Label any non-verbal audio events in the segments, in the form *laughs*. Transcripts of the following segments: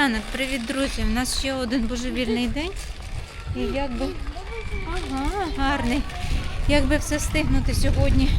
Ранок, привіт, друзі. У нас ще один божевільний день. І як би. Ага, гарний. Як би все встигнути сьогодні,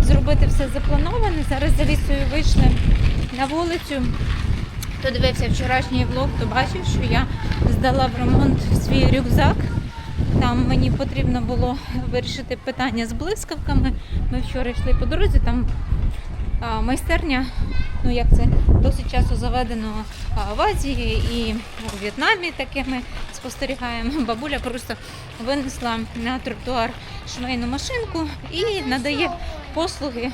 зробити все заплановане. Зараз за лісою вийшли на вулицю. Хто дивився вчорашній влог, то бачив, що я здала в ремонт свій рюкзак. Там мені потрібно було вирішити питання з блискавками. Ми вчора йшли по дорозі, там майстерня, ну як це досить часто заведено в Азії і у В'єтнамі таке ми спостерігаємо. *laughs* Бабуля просто винесла на тротуар швейну машинку і надає послуги.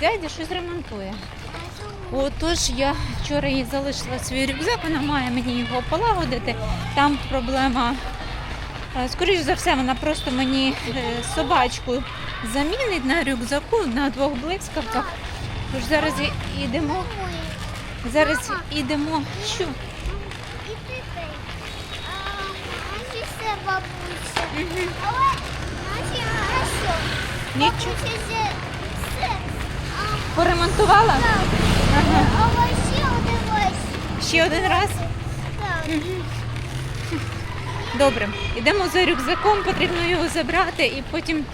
Дядя щось ремонтує. Отож, я вчора їй залишила свій рюкзак, вона має мені його полагодити. Там проблема. Скоріше за все, вона просто мені е, собачку замінить на рюкзаку на двох блискавках. Тож зараз йдемо. Зараз йдемо. Що? Бабуся. Але наші що? Нічого. Поремонтувала? так. Ага. Але ще один ось. Ще один раз. Так. Добре, йдемо за рюкзаком, потрібно його забрати і потім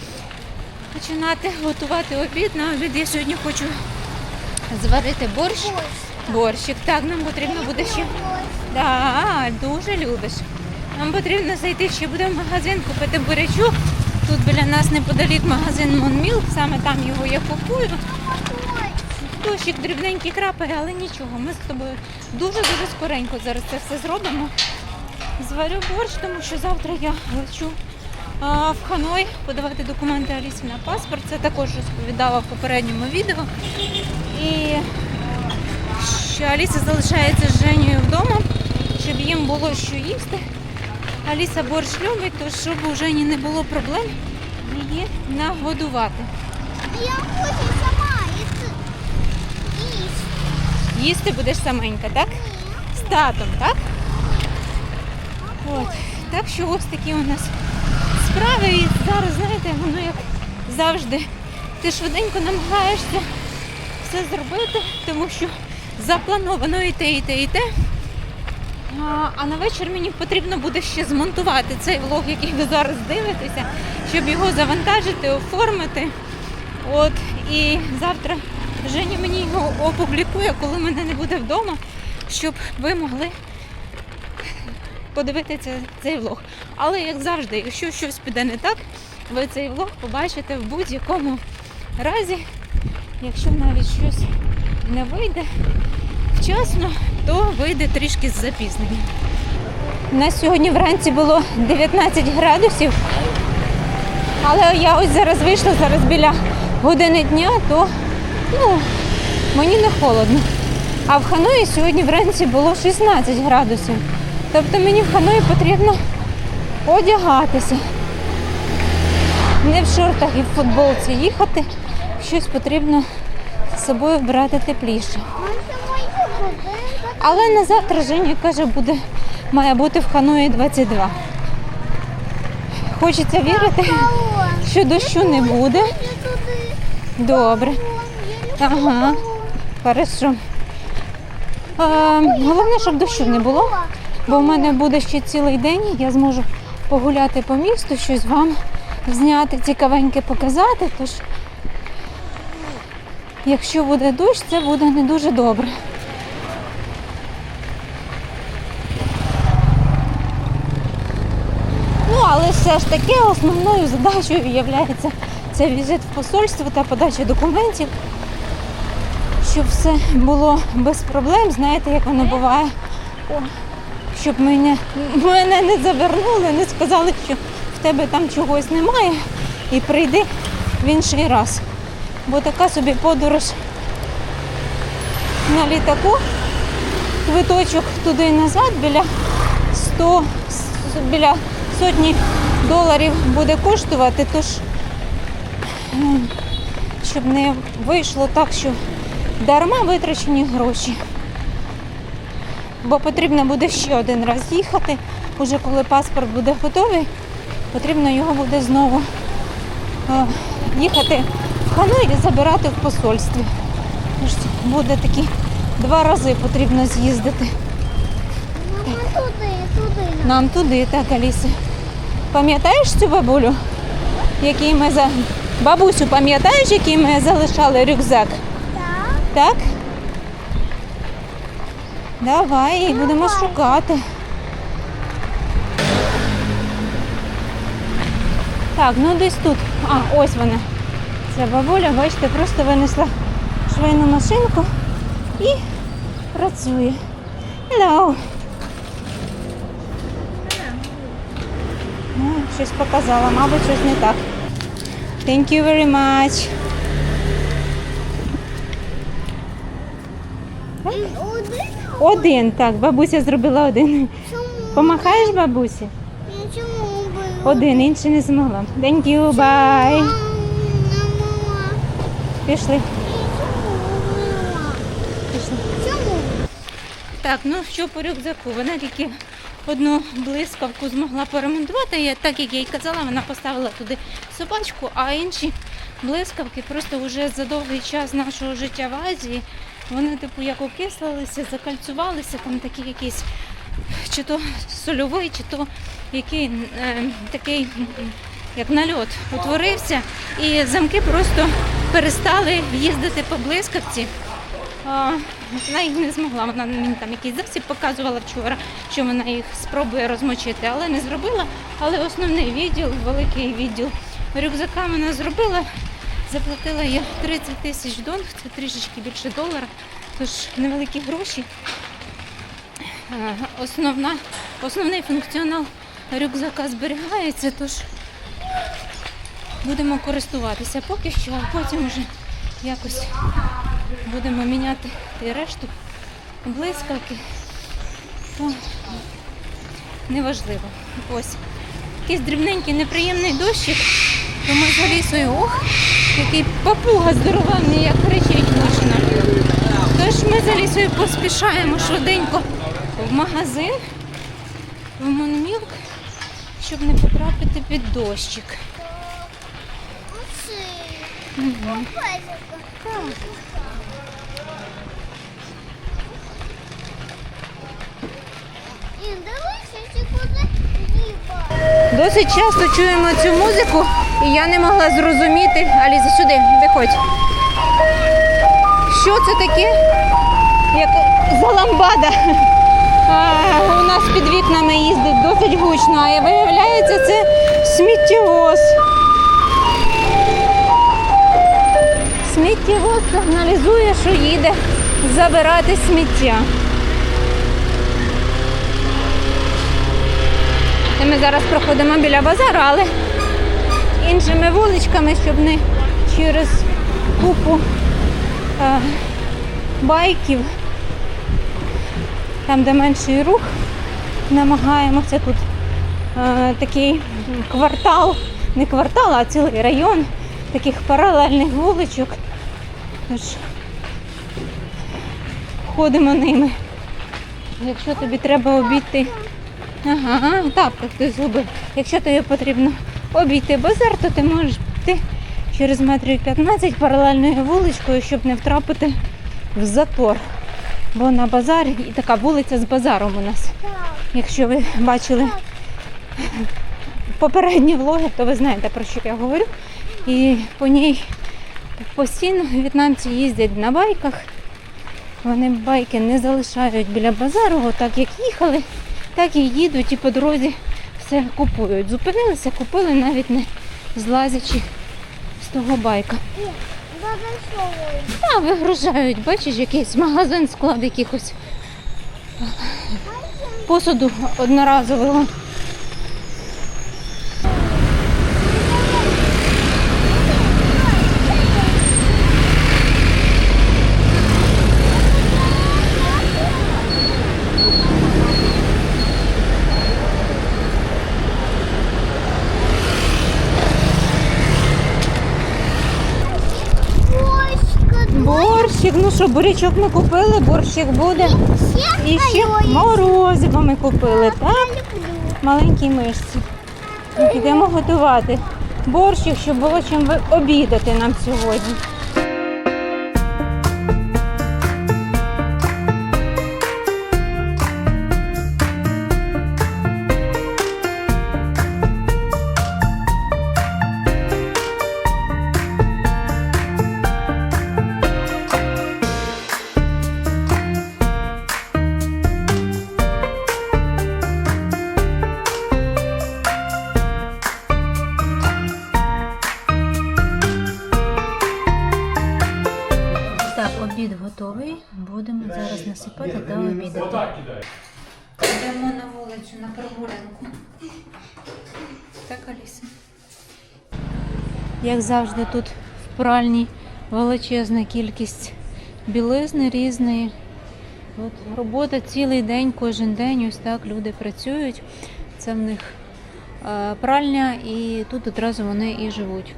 починати готувати обід. На обід я сьогодні хочу зварити борщ. Борщик. Так, нам потрібно буде ще. Да, дуже любиш. Нам потрібно зайти ще буде в магазин, купити бурячок. Тут біля нас неподалік магазин Монмілк, саме там його я купую. Дощик дрібненький крапає, але нічого. Ми з тобою дуже-дуже скоренько зараз це все зробимо. Зварю борщ, тому що завтра я лечу в Ханой подавати документи Алісі на паспорт. Це також розповідала в попередньому відео. І що Аліса залишається з Женєю вдома, щоб їм було що їсти. Аліса борщ любить, то щоб у Жені не було проблем її нагодувати. Я хочу сама їсти. Їсти. Будеш саменька, так? З татом, так? От. Так що ось такі у нас справи. І зараз, знаєте, воно як завжди. Ти швиденько намагаєшся все зробити, тому що заплановано і те, і те, і те. А, на вечір мені потрібно буде ще змонтувати цей влог, який ви зараз дивитеся, щоб його завантажити, оформити. От і завтра Женя мені його опублікує, коли мене не буде вдома, щоб ви могли подивитися цей влог. Але як завжди, якщо щось піде не так, ви цей влог побачите в будь-якому разі. Якщо навіть щось не вийде вчасно, то вийде трішки з запізненням. У нас сьогодні вранці було 19 градусів. Але я ось зараз вийшла, зараз біля години дня, то ну, мені не холодно. А в Ханої сьогодні вранці було 16 градусів. Тобто мені в Ханої потрібно одягатися. Не в шортах і в футболці їхати. Щось потрібно з собою брати тепліше. Але на завтра Женя каже, буде, має бути в Ханої 22. Хочеться вірити, що дощу не буде. Добре. Ага. Хорошо. А, головне, щоб дощу не було, бо в мене буде ще цілий день. Я зможу погуляти по місту, щось вам зняти, цікавеньке показати. Тож, якщо буде дощ, це буде не дуже добре. Ну, але все ж таки основною задачею є це візит в посольство та подача документів щоб все було без проблем. Знаєте, як воно буває. Щоб мене, мене не завернули, не сказали, що в тебе там чогось немає, і прийди в інший раз. Бо така собі подорож на літаку, квиточок туди і назад біля 100, біля сотні доларів буде коштувати, тож щоб не вийшло так, що дарма витрачені гроші. Бо потрібно буде ще один раз їхати. Уже коли паспорт буде готовий, потрібно його буде знову е, їхати в Ханой і забирати в посольстві. Тож Буде такий Два рази потрібно з'їздити. Ми туди, туди. Нам туди, так, Аліса. Пам'ятаєш цю бабулю? Який ми за. Бабусю, пам'ятаєш, який ми залишали рюкзак? Так. Так? Давай, будемо шукати. Так, ну десь тут. А, ось вона. Ця бабуля, бачите, просто винесла швейну машинку і працює. Hello. Ну, щось показала, мабуть, щось не так. Thank you very much. Один? Так, бабуся зробила один. Чому? Помахаєш бабусі? Ну, Чому? Один, інший не змогла. Thank you, bye. Пішли, пішли. Чому? Так, ну що по рюкзаку? Вона тільки одну блискавку змогла поремонтувати. Я, так як я й казала, вона поставила туди собачку, а інші блискавки просто вже за довгий час нашого життя в Азії. Вони, типу, як окислилися, закальцювалися, там такі якісь чи то сольовий, чи то який е, такий як нальот утворився, і замки просто перестали їздити по блискавці. Вона їх не змогла. Вона мені там якийсь засіб показувала вчора, що вона їх спробує розмочити, але не зробила. Але основний відділ, великий відділ рюкзака вона зробила. Заплатила я 30 тисяч донг, це трішечки більше долара, тож невеликі гроші. Е, Основна, основний функціонал рюкзака зберігається, тож будемо користуватися поки що, а потім вже якось будемо міняти і решту блискавки. То неважливо. Ось. Якийсь дрібненький неприємний дощик, то ми з Алісою, ох, який папуга здоровенний, як кричить машина. Тож ми з Алісою поспішаємо швиденько в магазин, в Монмілк, щоб не потрапити під дощик. Песика. І дивися, чи куди їба. Досить часто чуємо цю музику, і я не могла зрозуміти. Аліза, сюди, виходь. Що це таке? Як заламбада. У нас під вікнами їздить досить гучно, а виявляється, це сміттєвоз. Сміттєвоз сигналізує, що їде забирати сміття. І ми зараз проходимо біля базару, але іншими вуличками, щоб не через купу е, байків, там, де менший рух, намагаємося тут е, такий квартал, не квартал, а цілий район таких паралельних вуличок. Тож ходимо ними. Якщо тобі треба обійти Ага, тапка хтось згубив. Якщо тобі потрібно обійти базар, то ти можеш піти через метрів 15 паралельною вуличкою, щоб не втрапити в затор. Бо на базарі і така вулиця з базаром у нас. Якщо ви бачили попередні влоги, то ви знаєте про що я говорю. І по ній постійно в'єтнамці їздять на байках. Вони байки не залишають біля базару, отак як їхали, так і їдуть і по дорозі все купують. Зупинилися, купили навіть не злазячи з того байка. А вигружають, бачиш, якийсь магазин, склад якихось посуду одноразового. Бочка, Борщик, ну що, бурячок ми купили, борщик буде. І ще морозиво ми купили, так? Маленькій мишці. Підемо готувати борщик, щоб було чим обідати нам сьогодні. Завжди, тут в пральні величезна кількість білизни різної. От робота цілий день, кожен день, ось так люди працюють. Це в них е, пральня, і тут одразу вони і живуть.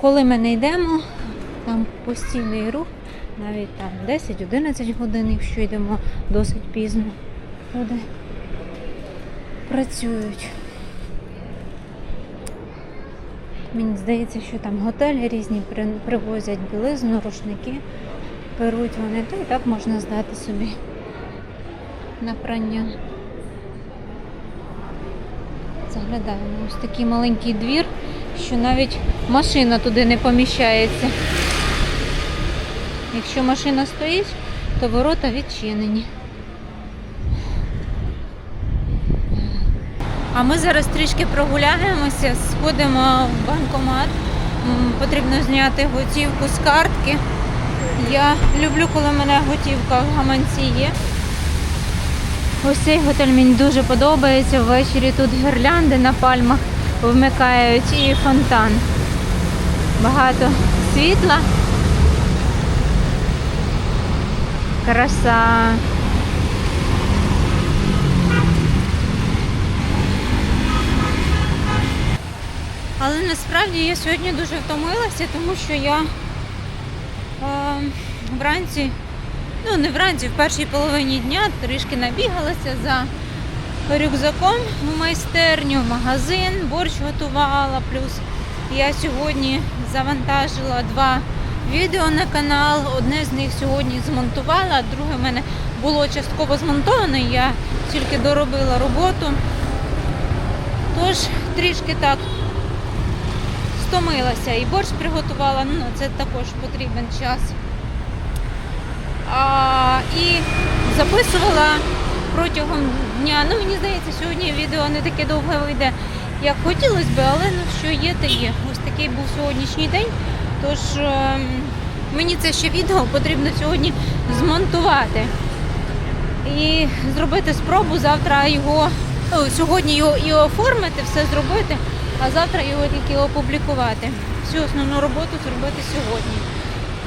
Коли ми не йдемо, там постійний рух, навіть там 10-11 годин, якщо йдемо досить пізно, люди працюють. Мені здається, що там готелі різні привозять білизну, рушники беруть вони, то і так можна здати собі на прання. Заглядаємо ось такий маленький двір, що навіть машина туди не поміщається. Якщо машина стоїть, то ворота відчинені. А ми зараз трішки прогуляємося, сходимо в банкомат. Потрібно зняти готівку з картки. Я люблю, коли в мене готівка в гаманці є. Ось цей готель мені дуже подобається. Ввечері тут гірлянди на пальмах вмикають і фонтан. Багато світла. Краса. Але насправді я сьогодні дуже втомилася, тому що я е, вранці, ну не вранці, в першій половині дня трішки набігалася за рюкзаком в майстерню, в магазин, борщ готувала. Плюс я сьогодні завантажила два відео на канал. Одне з них сьогодні змонтувала, а друге в мене було частково змонтоване. Я тільки доробила роботу. Тож трішки так стомилася і борщ приготувала, ну це також потрібен час. А, і записувала протягом дня. Ну, мені здається, сьогодні відео не таке довге вийде, як хотілося би, але ну що є, то є. Ось такий був сьогоднішній день. Тож ем, мені це ще відео потрібно сьогодні змонтувати і зробити спробу завтра його, ну, сьогодні його і оформити, все зробити, а завтра його тільки опублікувати. Всю основну роботу зробити сьогодні.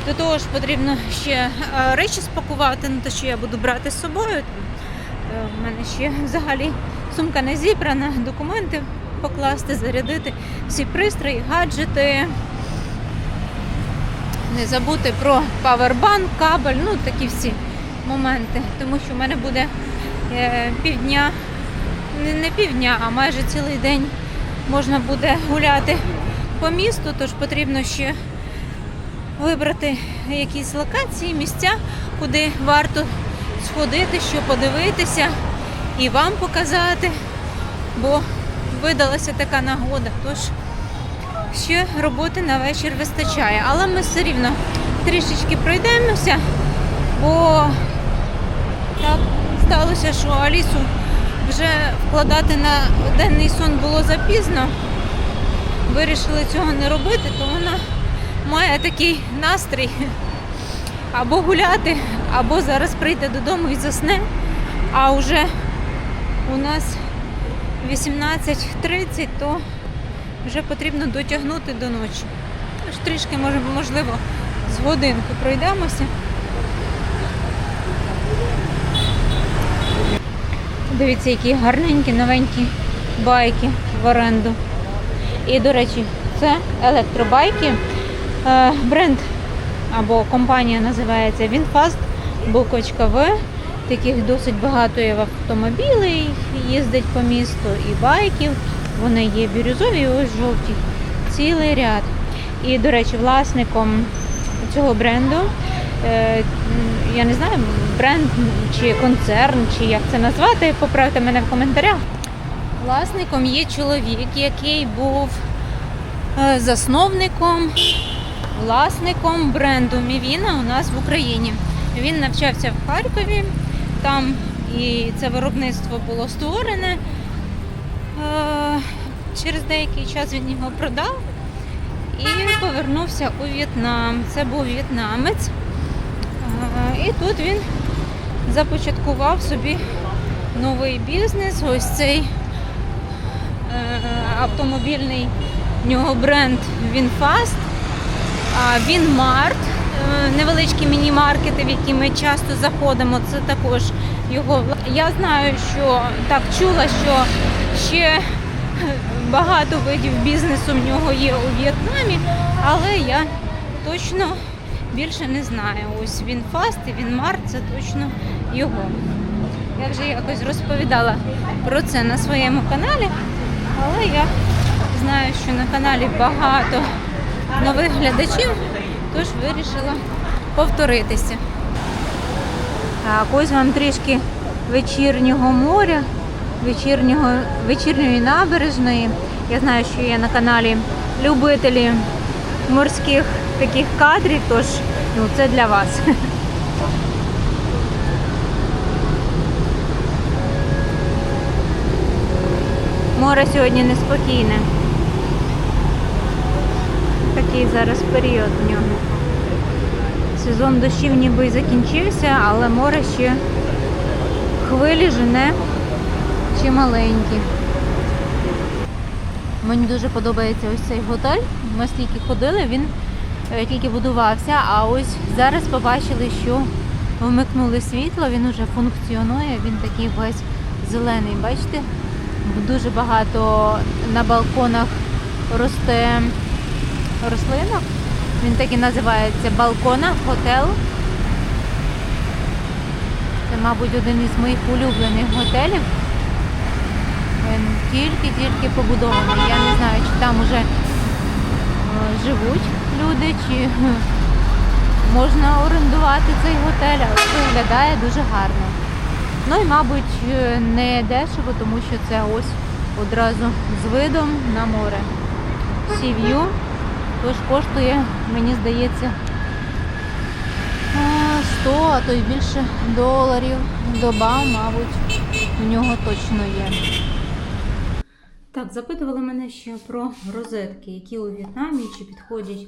До того ж потрібно ще е, речі спакувати, ну, те, що я буду брати з собою. Е, У мене ще взагалі сумка не зібрана, документи покласти, зарядити всі пристрої, гаджети. Не забути про павербанк, кабель, ну такі всі моменти. Тому що в мене буде е, півдня, не півдня, а майже цілий день можна буде гуляти по місту, тож потрібно ще вибрати якісь локації, місця, куди варто сходити, що подивитися і вам показати, бо видалася така нагода. Тож ще роботи на вечір вистачає. Але ми все рівно трішечки пройдемося, бо так сталося, що Алісу вже вкладати на денний сон було запізно. Вирішили цього не робити, то вона має такий настрій або гуляти, або зараз прийде додому і засне. А вже у нас 18.30, то вже потрібно дотягнути до ночі. Тож трішки, можливо, з годинку пройдемося. Дивіться, які гарненькі, новенькі байки в оренду. І, до речі, це електробайки. Е, Бренд або компанія називається Winfast, буквочка В. Таких досить багато є в автомобілі, їздить по місту і байків. Вони є бірюзові, і ось жовті. Цілий ряд. І, до речі, власником цього бренду, е, я не знаю, бренд чи концерн, чи як це назвати, поправте мене в коментарях. Власником є чоловік, який був е, засновником, власником бренду Мівіна у нас в Україні. Він навчався в Харкові, там і це виробництво було створене. Е, Через деякий час він його продав і повернувся у В'єтнам. Це був в'єтнамець. І тут він започаткував собі новий бізнес. Ось цей е, автомобільний в нього бренд Вінфаст, Вінмарт, е, невеличкі міні-маркети, в які ми часто заходимо. Це також його. Я знаю, що так чула, що ще багато видів бізнесу в нього є у В'єтнамі, але я точно більше не знаю. Ось він фаст і він март, це точно його. Я вже якось розповідала про це на своєму каналі, але я знаю, що на каналі багато нових глядачів, тож вирішила повторитися. Так, ось вам трішки вечірнього моря, вечірнього, вечірньої набережної. Я знаю, що є на каналі любителі морських таких кадрів, тож ну, це для вас. Море сьогодні неспокійне. Такий зараз період в нього. Сезон дощів ніби й закінчився, але море ще хвилі жене чи маленькі. Мені дуже подобається ось цей готель. Ми стільки ходили, він тільки будувався, а ось зараз побачили, що вмикнули світло, він уже функціонує, він такий весь зелений. Бачите? Дуже багато на балконах росте рослинок. Він так і називається Балкона Хотел. Це, мабуть, один із моїх улюблених готелів. Він тільки-тільки побудований. Я не знаю, чи там уже е, живуть люди, чи *laughs* можна орендувати цей готель, але виглядає дуже гарно. Ну і, мабуть, е, не дешево, тому що це ось одразу з видом на море. Сів'ю, тож коштує, мені здається, 100, а то й більше доларів. Доба, мабуть, в нього точно є. Так, запитували мене ще про розетки, які у В'єтнамі, чи підходять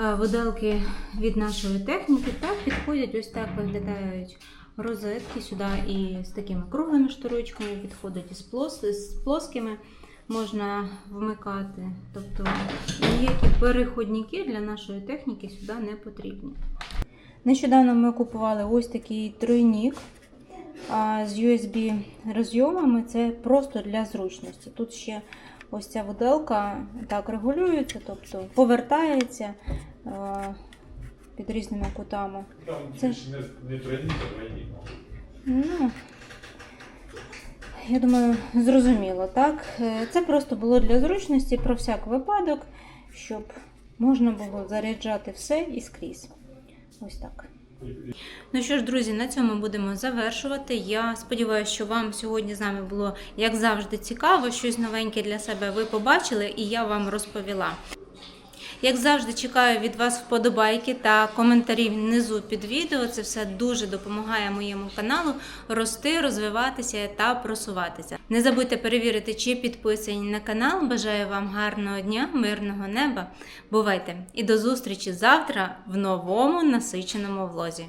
е, виделки від нашої техніки. Так, підходять, ось так виглядають розетки сюди і з такими круглими шторочками, підходять і з, плос, з плоскими можна вмикати. Тобто ніякі переходники для нашої техніки сюди не потрібні. Нещодавно ми купували ось такий тройнік з USB розйомами. Це просто для зручності. Тут ще ось ця виделка так регулюється, тобто повертається під різними кутами. Там Це- більше не. Ну, я думаю, зрозуміло, так? Е, Це просто було для зручності про всяк випадок, щоб можна було заряджати все і скрізь. Ось так. Ну що ж, друзі, на цьому будемо завершувати. Я сподіваюся, що вам сьогодні з нами було, як завжди, цікаво, щось новеньке для себе ви побачили, і я вам розповіла. Як завжди, чекаю від вас вподобайки та коментарі внизу під відео. Це все дуже допомагає моєму каналу рости, розвиватися та просуватися. Не забудьте перевірити, чи підписані на канал. Бажаю вам гарного дня, мирного неба. Бувайте! І до зустрічі завтра в новому насиченому влозі.